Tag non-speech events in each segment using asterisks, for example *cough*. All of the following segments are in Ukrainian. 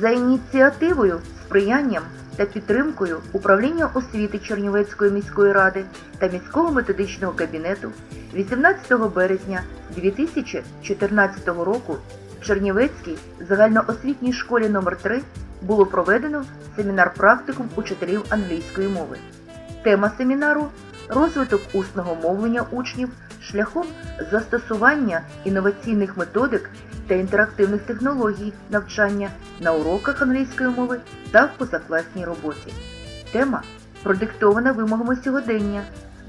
За ініціативою, сприянням та підтримкою управління освіти Чернівецької міської ради та міського методичного кабінету 18 березня 2014 року в Чернівецькій загальноосвітній школі номер 3 було проведено семінар практикум учителів англійської мови. Тема семінару розвиток усного мовлення учнів шляхом застосування інноваційних методик та інтерактивних технологій навчання на уроках англійської мови та в позакласній роботі. Тема продиктована вимогами сьогодення,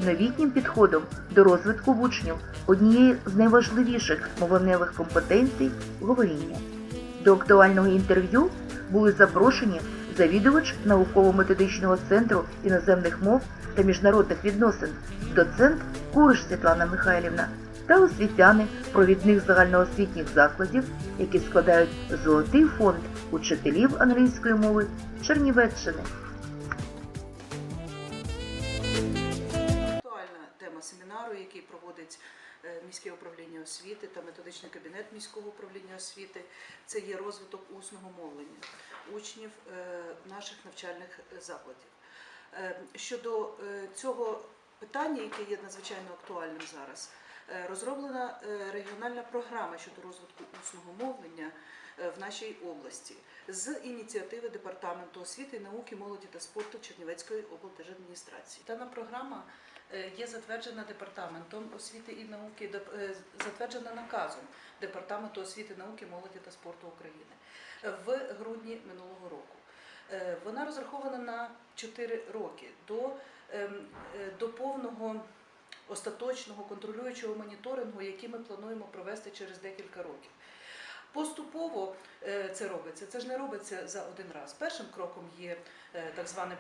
новітнім підходом до розвитку в учнів однієї з найважливіших мовленневих компетенцій говоріння. До актуального інтерв'ю були запрошені завідувач науково-методичного центру іноземних мов та міжнародних відносин, доцент Куриш Світлана Михайлівна та освітяни провідних загальноосвітніх закладів, які складають золотий фонд учителів англійської мови Чернівеччини. Актуальна тема семінару, який проводить е, міське управління освіти та методичний кабінет міського управління освіти, це є розвиток усного мовлення учнів е, наших навчальних закладів. Е, Щодо цього питання, яке є надзвичайно актуальним зараз, розроблена е, регіональна програма щодо розвитку усного мовлення е, в нашій області з ініціативи Департаменту освіти, науки, молоді та спорту Чернівецької облдержадміністрації. Дана програма е, є затверджена департаментом освіти і науки, е, затверджена наказом Департаменту освіти, науки, молоді та спорту України е, в грудні минулого року. Е, Вона розрахована на 4 роки до, ем, е, до повного остаточного контролюючого моніторингу, який ми плануємо провести через декілька років. Поступово е, це робиться. Це ж не робиться за один раз. Першим кроком є е, так зване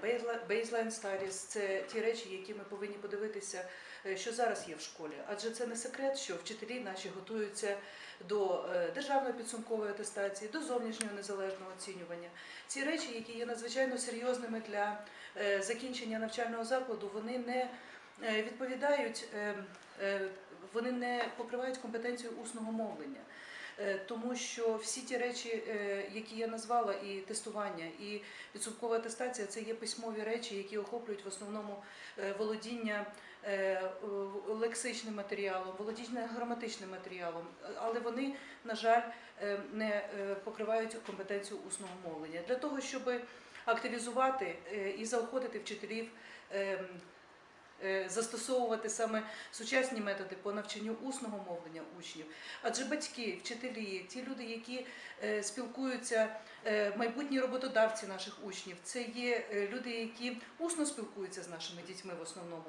baseline- studies. Це ті речі, які ми повинні подивитися, е, що зараз є в школі. Адже це не секрет, що вчителі наші готуються до державної підсумкової атестації, до зовнішнього незалежного оцінювання. Ці речі, які є надзвичайно серйозними для закінчення навчального закладу, вони не відповідають, е, е, вони не покривають компетенцію усного мовлення. Е, Тому що всі ті речі, е, які я назвала, і тестування, і підсумкова атестація, це є письмові речі, які охоплюють в основному е, володіння е, лексичним матеріалом, володіння граматичним матеріалом, Е, але вони, на жаль, е, не е, покривають компетенцію усного мовлення. Для того, щоб активізувати е, і заохотити вчителів. Е, Застосовувати саме сучасні методи по навчанню усного мовлення учнів, адже батьки, вчителі, ті люди, які е, спілкуються, е, майбутні роботодавці наших учнів, це є люди, які усно спілкуються з нашими дітьми в основному.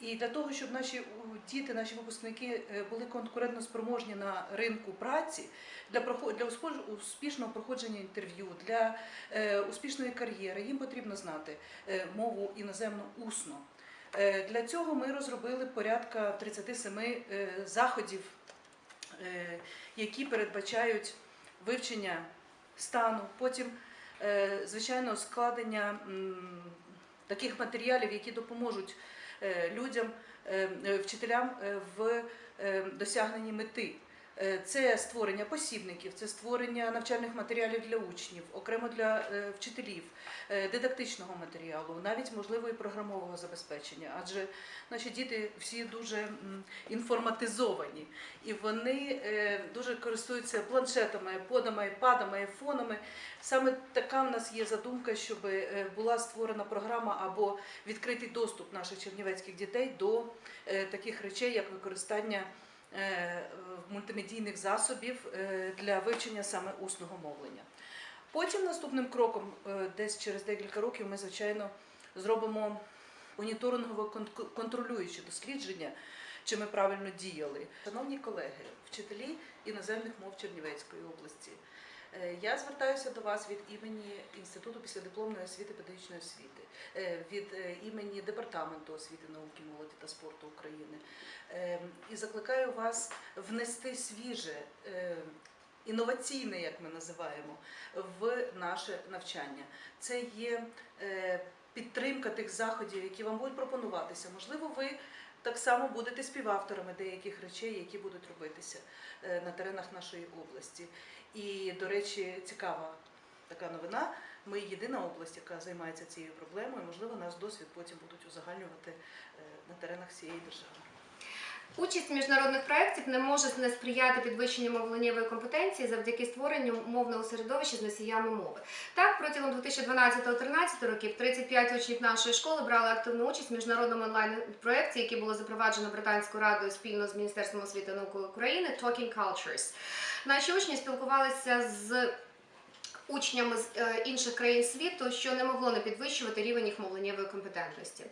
І для того, щоб наші діти, наші випускники були конкурентно спроможні на ринку праці, для для успішного проходження інтерв'ю, для успішної кар'єри, їм потрібно знати мову іноземну усно. Е, Для цього ми розробили порядка 37 е, заходів, е, які передбачають вивчення стану, потім, звичайно, складення таких матеріалів, які допоможуть людям, вчителям в досягненні мети. Е, Це створення посібників, це створення навчальних матеріалів для учнів, окремо для е, вчителів, е, дидактичного матеріалу, навіть можливо і програмового забезпечення. Адже наші діти всі дуже інформатизовані, і вони дуже користуються планшетами, подами, падами, айфонами. Саме така в нас є задумка, щоб була створена програма або відкритий доступ наших чернівецьких дітей до таких речей, як використання мультимедійних засобів е, для вивчення саме усного мовлення. Потім наступним кроком, е, десь через декілька років, ми, звичайно, зробимо моніторингово-контролюючі дослідження, чи ми правильно діяли. Шановні колеги, вчителі іноземних мов Чернівецької області, е, я звертаюся до вас від імені Інституту післядипломної освіти педагогічної освіти, е, від е, імені Департаменту освіти, науки, молоді та спорту України Е, і закликаю вас внести свіже, е, інноваційне, як ми називаємо, в наше навчання. Це є е, підтримка тих заходів, які вам будуть пропонуватися. Можливо, ви так само будете співавторами деяких речей, які будуть робитися е, на теренах нашої області. І, до речі, цікава така новина. Ми єдина область, яка займається цією проблемою. Можливо, наш досвід потім будуть узагальнювати е, на теренах всієї держави. Участь міжнародних проєктів не може не сприяти підвищенню мовленнєвої компетенції завдяки створенню мовного середовища з носіями мови. Так, протягом 2012-2013 років 35 учнів нашої школи брали активну участь в міжнародному онлайн-проєкті, який було запроваджено Британською радою спільно з Міністерством освіти і науки України Talking Cultures. Наші учні спілкувалися з учнями з е, інших країн світу, що не могло не підвищувати рівень їх мовленнєвої компетентності.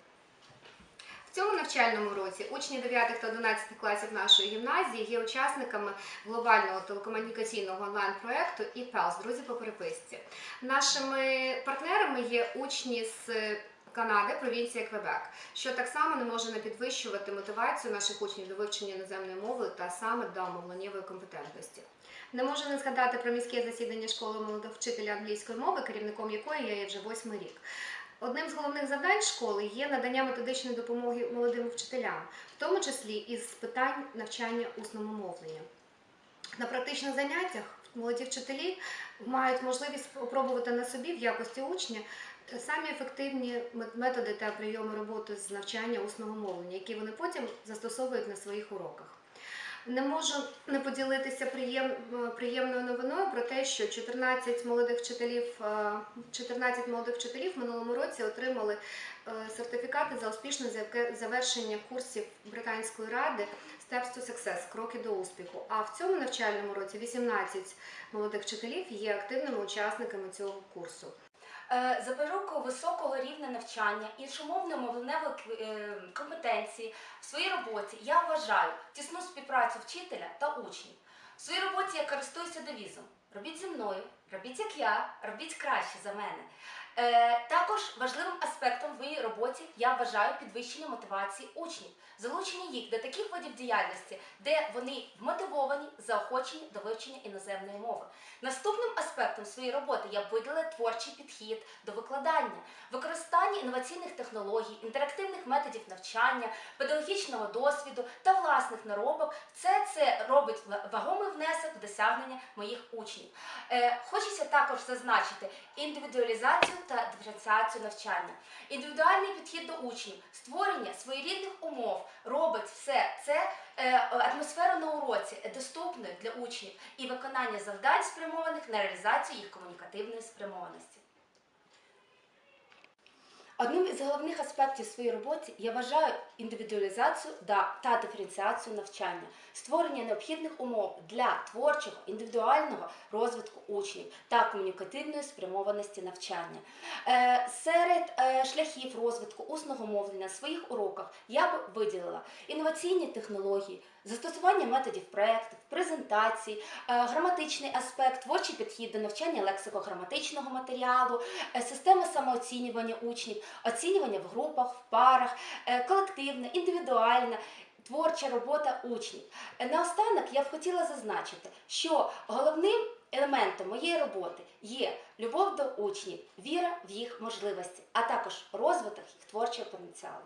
Цьому навчальному році учні 9 та 11 класів нашої гімназії є учасниками глобального телекомунікаційного онлайн-проекту «ePals» друзі по переписці. Нашими партнерами є учні з Канади, провінція Квебек, що так само не може не підвищувати мотивацію наших учнів до вивчення іноземної мови та саме до мовленнєвої компетентності. Не можу не згадати про міське засідання школи молодого вчителя англійської мови, керівником якої я є вже восьмий рік. Одним з головних завдань школи є надання методичної допомоги молодим вчителям, в тому числі із питань навчання усному мовленню. На практичних заняттях молоді вчителі мають можливість спробувати на собі в якості учня самі ефективні методи та прийоми роботи з навчання усного мовлення, які вони потім застосовують на своїх уроках. Не можу не поділитися приєм, е, приємною новиною про те, що 14 молодих вчителів, е, 14 молодих вчителів в минулому році отримали е, сертифікати за успішне завершення курсів Британської ради Steps to Success кроки до успіху. А в цьому навчальному році 18 молодих вчителів є активними учасниками цього курсу. Е, Запоруку високого рівня навчання, іншомовної мовленевої е, компетенції в своїй роботі я вважаю тісну співпрацю вчителя та учнів. В своїй роботі я користуюся девізом Робіть зі мною, робіть як я, робіть краще за мене. Е, також важливим аспектом в моїй роботі я вважаю підвищення мотивації учнів, залучення їх до таких видів діяльності, де вони вмотивовані, заохочені до вивчення іноземної мови. Наступним аспектом своєї роботи я виділила творчий підхід до викладання, використання інноваційних технологій, інтерактивних методів навчання, педагогічного досвіду та власних наробок. Все це робить вагомий внесок в досягнення моїх учнів. Е, хочеться також зазначити індивідуалізацію та диференціацію навчання. Індивідуальний підхід до учнів, створення своєрідних умов робить все це е, атмосферу на уроці доступною для учнів і виконання завдань, спрямованих на реалізацію їх комунікативної спрямованості. Одним із головних аспектів своєї роботи я вважаю індивідуалізацію та диференціацію навчання, створення необхідних умов для творчого індивідуального розвитку учнів та комунікативної спрямованості навчання. Е, серед е, шляхів розвитку усного мовлення на своїх уроках я б виділила інноваційні технології, застосування методів проєктів, презентацій, е, граматичний аспект, творчий підхід до навчання лексико-граматичного матеріалу, е, система самооцінювання учнів, оцінювання в групах, в парах, е, колективне, індивідуальне. Творча робота учнів. Наостанок я б хотіла зазначити, що головним елементом моєї роботи є любов до учнів, віра в їх можливості, а також розвиток їх творчого потенціалу.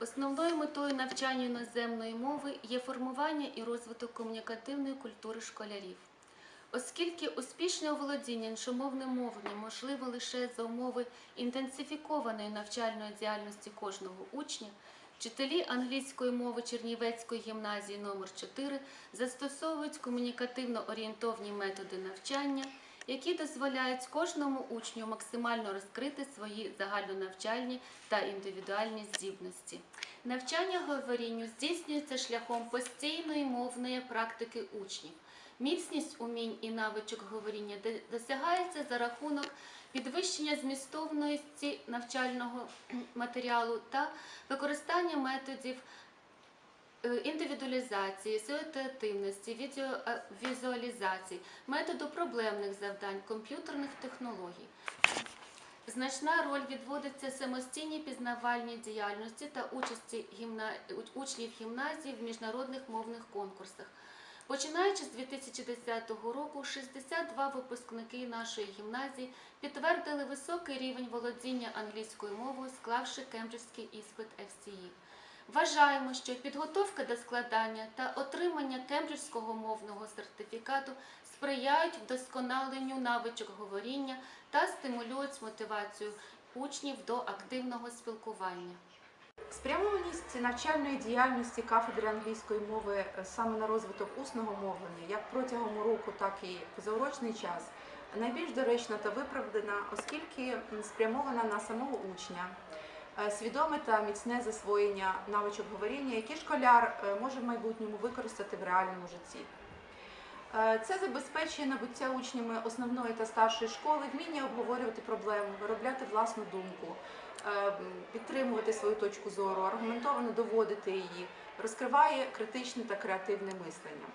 Основною метою навчання іноземної мови є формування і розвиток комунікативної культури школярів. Оскільки успішне оволодіння іншомовним мовленням можливо лише за умови інтенсифікованої навчальної діяльності кожного учня, вчителі англійської мови Чернівецької гімназії номер 4 застосовують комунікативно орієнтовні методи навчання, які дозволяють кожному учню максимально розкрити свої загальнонавчальні та індивідуальні здібності. Навчання говорінню здійснюється шляхом постійної мовної практики учнів. Міцність умінь і навичок говоріння досягається за рахунок підвищення змістовності навчального *clears throat* матеріалу та використання методів індивідуалізації, ситуативності, відео- е, візуалізації, методу проблемних завдань, комп'ютерних технологій. Значна роль відводиться самостійній пізнавальній діяльності та участі гімна... учнів гімназії в міжнародних мовних конкурсах. Починаючи з 2010 року, 62 випускники нашої гімназії підтвердили високий рівень володіння англійською мовою, склавши кембриджський іспит FCE. Вважаємо, що підготовка до складання та отримання кембриджського мовного сертифікату сприяють вдосконаленню навичок говоріння та стимулюють мотивацію учнів до активного спілкування. Спрямованість навчальної діяльності кафедри англійської мови е, саме на розвиток усного мовлення, як протягом року, так і позаурочний час, найбільш доречна та виправдана, оскільки спрямована на самого учня, свідоме та міцне засвоєння навичок говоріння, які школяр е, може в майбутньому використати в реальному житті. Е, Це забезпечує набуття учнями основної та старшої школи, вміння обговорювати проблему, виробляти власну думку, е, підтримувати свою точку зору, аргументовано доводити її, розкриває критичне та креативне мислення.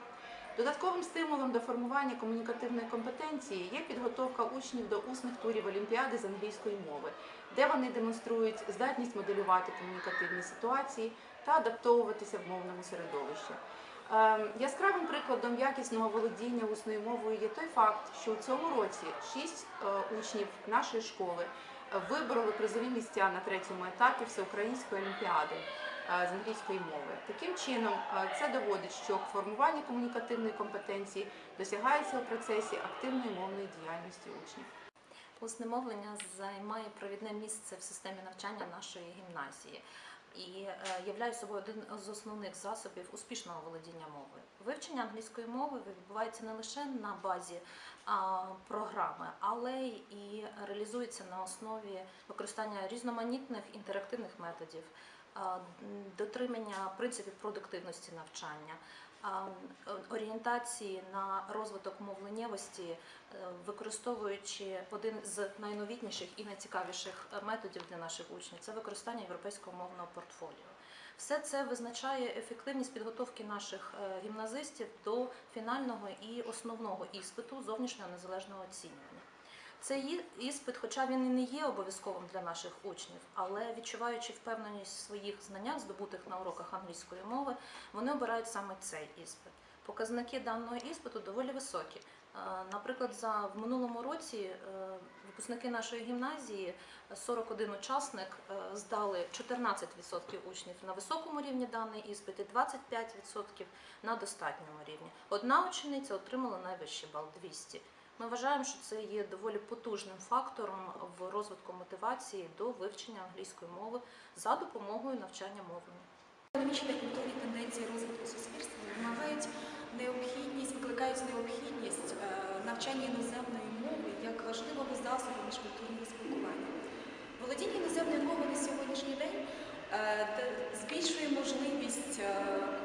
Додатковим стимулом до формування комунікативної компетенції є підготовка учнів до усних турів Олімпіади з англійської мови, де вони демонструють здатність моделювати комунікативні ситуації та адаптовуватися в мовному середовищі. Ем, Яскравим прикладом якісного володіння усною мовою є той факт, що у цьому році шість е, учнів нашої школи е, вибороли призові місця на третьому етапі всеукраїнської олімпіади е, з англійської мови. Таким чином, це доводить, що формування комунікативної компетенції досягається у процесі активної мовної діяльності учнів. Усне мовлення займає провідне місце в системі навчання нашої гімназії і е, являє собою один з основних засобів успішного володіння мовою. Вивчення англійської мови відбувається не лише на базі програми, але і реалізується на основі використання різноманітних інтерактивних методів, дотримання принципів продуктивності навчання. А, Орієнтації на розвиток мовленнєвості е, використовуючи один з найновітніших і найцікавіших е, методів для наших учнів це використання європейського мовного портфоліо. Все це визначає ефективність підготовки наших е, гімназистів до фінального і основного іспиту зовнішнього незалежного оцінювання. Цей іспит, хоча він і не є обов'язковим для наших учнів, але відчуваючи впевненість в своїх знаннях, здобутих на уроках англійської мови, вони обирають саме цей іспит. Показники даного іспиту доволі високі. Е, Наприклад, за в минулому році е, випускники нашої гімназії, е, 41 учасник, е, здали 14% учнів на високому рівні даний іспит і 25% на достатньому рівні. Одна учениця отримала найвищий бал 200. Ми вважаємо, що це є доволі потужним фактором в розвитку мотивації до вивчення англійської мови за допомогою навчання мовлення. Економічні культурні тенденції розвитку суспільства вимагають необхідність, викликають необхідність е, навчання іноземної мови як важливого засобу міжкультурного спілкування. Володіння іноземною мовою на сьогоднішній день е, збільшує можливість е,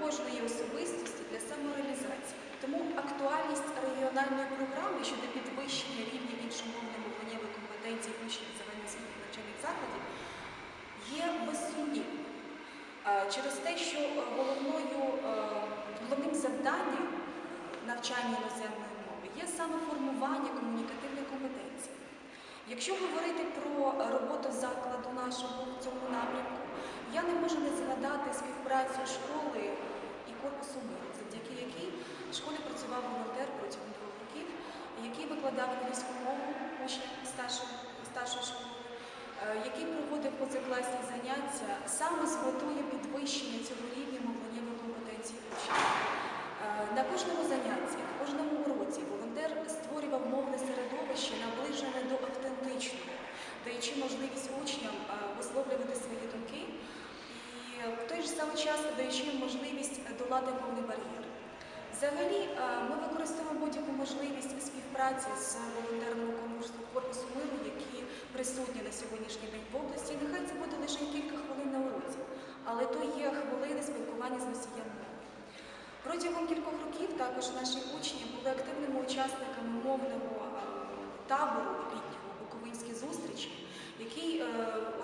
кожної особистості для самореалізації. Тому актуальність регіональної програми щодо підвищення рівня іншомовної мовленнєвої компетенції учнів загальноосвітніх навчальних закладів є безсумнівною. Е, через те, що головною, е, головним завданням навчання іноземної мови є саме формування комунікативної компетенції. Якщо говорити про роботу закладу нашого в цьому напрямку, я не можу не згадати співпрацю школи і корпусу миру, завдяки якій в школі працював волонтер протягом двох років, який викладав англійську мову учням старшої, старшої школи. Е, який проводив позакласні заняття саме з метою підвищення цього рівня мовленнєвої компетенції учнів. Е, На кожному занятті, в кожному уроці волонтер створював мовне середовище, наближене до автентичного, даючи можливість учням е, висловлювати свої думки і в той же самий час даючи можливість долати мовний бар'єр. Взагалі, е, ми використовуємо будь-яку можливість співпраці з волонтерним конкурсом корпусу миру, які присутні на сьогоднішній день в області. Нехай це буде лише кілька хвилин на уроці, але то є хвилини спілкування з носієм мови. Протягом кількох років також наші учні були активними учасниками мовного е, табору літнього Буковинські зустрічі, який е,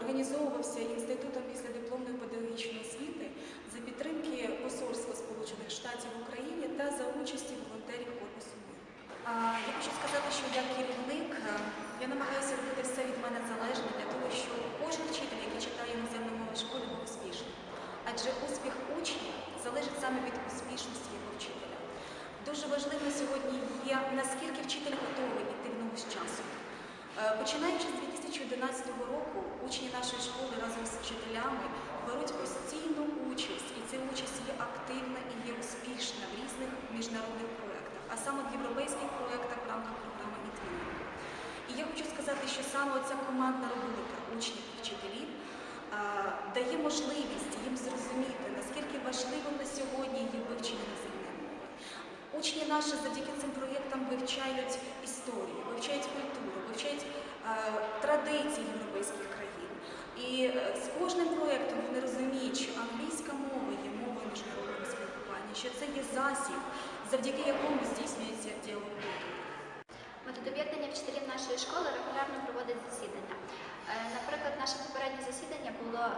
організовувався Інститутом післядипломної педагогічної освіти за підтримки Посольства Сполучених Штатів в Україні та за участі волонтерів корпусу миру. А, Я хочу сказати, що як керівник е, я намагаюся робити все від мене залежне для того, щоб кожен вчитель, який читає іноземну мову в школі, був успішним. Адже успіх учня залежить саме від успішності його вчителя. Дуже важливо сьогодні є, наскільки вчитель готовий йти в ногу з часом. Е, Починаючи з 2011 року, учні нашої школи разом з вчителями беруть постійну участь, і ця участь є активна і є успішна в різних міжнародних проєктах. а саме в європейських проєктах в рамках програми «Ітвіна». І я хочу сказати, що саме ця командна робота учнів і вчителів е, дає можливість їм зрозуміти, наскільки важливим на сьогодні є вивчення іноземної мови. Учні наші завдяки цим проєктам вивчають історію, вивчають культуру, вивчають е, традиції європейських країн. І е, з кожним проєктом вони розуміють, що англійська мова є мовою міжнародного спілкування, що це є засіб, завдяки якому здійснюється діалог культури. Методоб'єднання вчителів нашої школи регулярно проводить засідання. Е, Наприклад, наше попереднє засідання було е,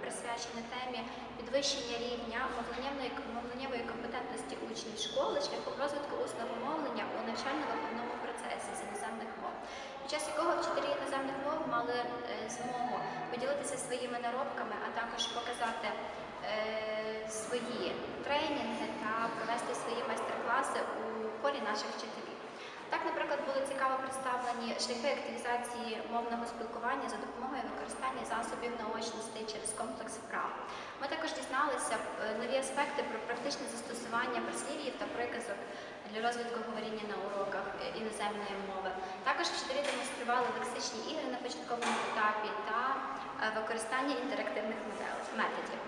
присвячене темі підвищення рівня мовленнєвої, компетентності учнів школи шляхом розвитку усного мовлення у навчально-виховному процесі з іноземних мов, під час якого вчителі іноземних мов мали е, змогу поділитися своїми наробками, а також показати свої тренінги та провести свої майстер-класи у колі наших вчителів. Так, наприклад, були цікаво представлені шляхи активізації мовного спілкування за допомогою використання засобів наочності через комплекс вправ. Ми також дізналися е, нові аспекти про практичне застосування прислів'їв та приказок для розвитку говоріння на уроках е, іноземної мови. Також вчителі демонстрували лексичні ігри на початковому етапі та е, використання інтерактивних методів.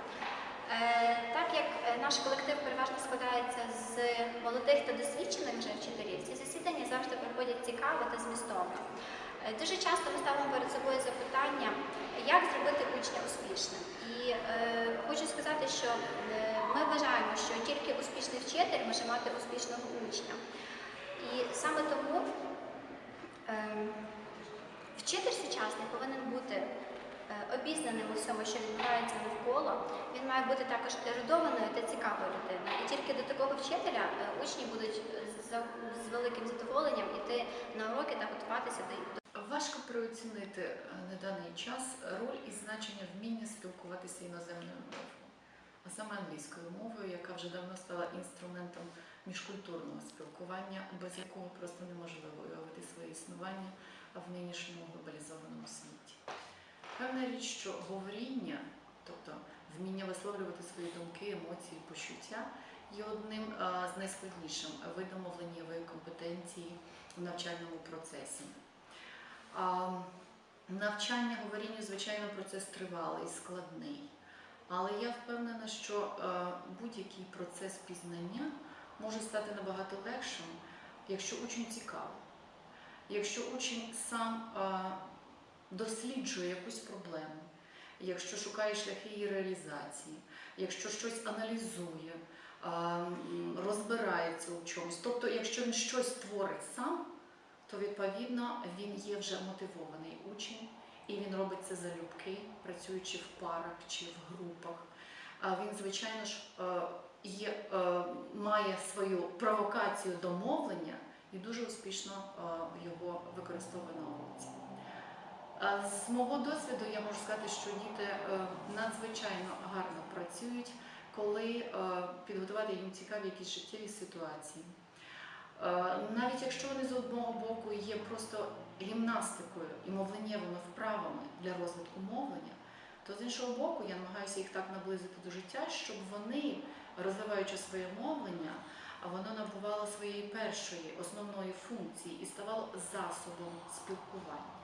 Е, Так як е, наш колектив переважно складається з молодих та досвідчених вже вчителів, ці засідання завжди проходять цікаво та змістовно. Е, Дуже часто ми ставимо перед собою запитання, як зробити учня успішним. І е, хочу сказати, що ми вважаємо, що тільки успішний вчитель може мати успішного учня. І саме тому е, вчитель сучасний повинен бути обізнаним у всьому, що відбувається навколо. Він має бути також ерудованою та цікавою людиною. І тільки до такого вчителя е, учні будуть е, з великим задоволенням іти на уроки та готуватися до Важко переоцінити е, на даний час роль і значення вміння спілкуватися іноземною мовою, а саме англійською мовою, яка вже давно стала інструментом міжкультурного спілкування, без якого просто неможливо уявити своє існування в нинішньому глобалізованому світі. Певна річ, що говоріння, тобто вміння висловлювати свої думки, емоції, почуття, є одним з найскладнішим видом мовленнєвої компетенції в навчальному процесі. Навчання говорінню, звичайно, процес тривалий, складний. Але я впевнена, що будь-який процес пізнання може стати набагато легшим, якщо учень цікавий, якщо учень сам досліджує якусь проблему, якщо шукає шляхи її реалізації, якщо щось аналізує, розбирається у чомусь. Тобто, якщо він щось творить сам, то відповідно він є вже мотивований учень, і він робить це залюбки, працюючи в парах чи в групах. Він, звичайно ж, е, є, е, має свою провокацію до мовлення і дуже успішно е, його використовує на уроці. З мого досвіду я можу сказати, що діти е, надзвичайно гарно працюють, коли е, підготувати їм цікаві якісь життєві ситуації. Е, Навіть якщо вони з одного боку є просто гімнастикою і мовленнєвими вправами для розвитку мовлення, то з іншого боку я намагаюся їх так наблизити до життя, щоб вони, розвиваючи своє мовлення, воно набувало своєї першої основної функції і ставало засобом спілкування.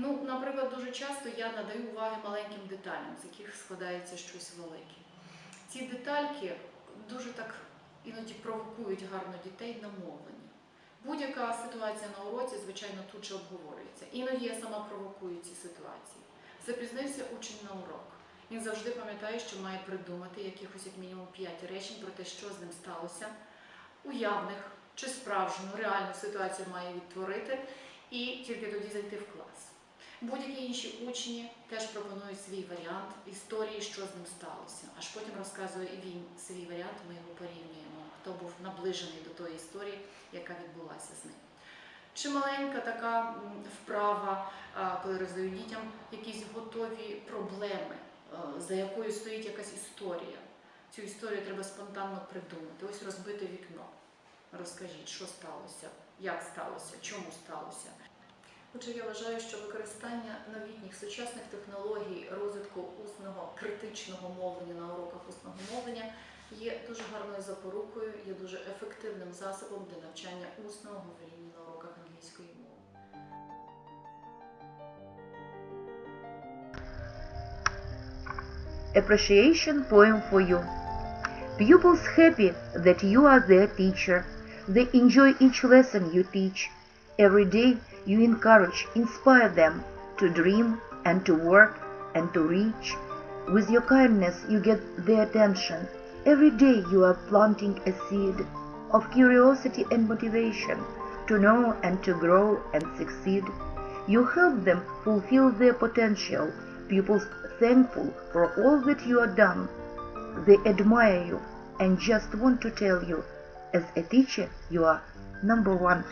Ну, наприклад, дуже часто я надаю уваги маленьким деталям, з яких складається щось велике. Ці детальки дуже так іноді провокують гарно дітей на мовлення. Будь-яка ситуація на уроці, звичайно, тут же обговорюється. Іноді я сама провокую ці ситуації. Запізнився учень на урок. Він завжди пам'ятає, що має придумати якихось як мінімум п'ять речень про те, що з ним сталося, уявних чи справжню, реальну ситуацію має відтворити і тільки тоді зайти в клас. Будь-які інші учні теж пропонують свій варіант історії, що з ним сталося. Аж потім розказує і він свій варіант, ми його порівнюємо, хто був наближений до тої історії, яка відбулася з ним. Чи маленька така вправа, коли роздаю дітям якісь готові проблеми, за якою стоїть якась історія. Цю історію треба спонтанно придумати. Ось розбите вікно. Розкажіть, що сталося, як сталося, чому сталося. Отже, я вважаю, що використання новітніх сучасних технологій розвитку усного критичного мовлення на уроках усного мовлення є дуже гарною запорукою, є дуже ефективним засобом для навчання усного говоріння на уроках англійської мови. Appreciation poem for you. Pupils happy that you are their teacher. They enjoy each lesson you teach. Every day you encourage, inspire them to dream and to work and to reach. With your kindness you get their attention. Every day you are planting a seed of curiosity and motivation to know and to grow and succeed. You help them fulfill their potential. Pupils thankful for all that you have done. They admire you and just want to tell you, as a teacher, you are number one.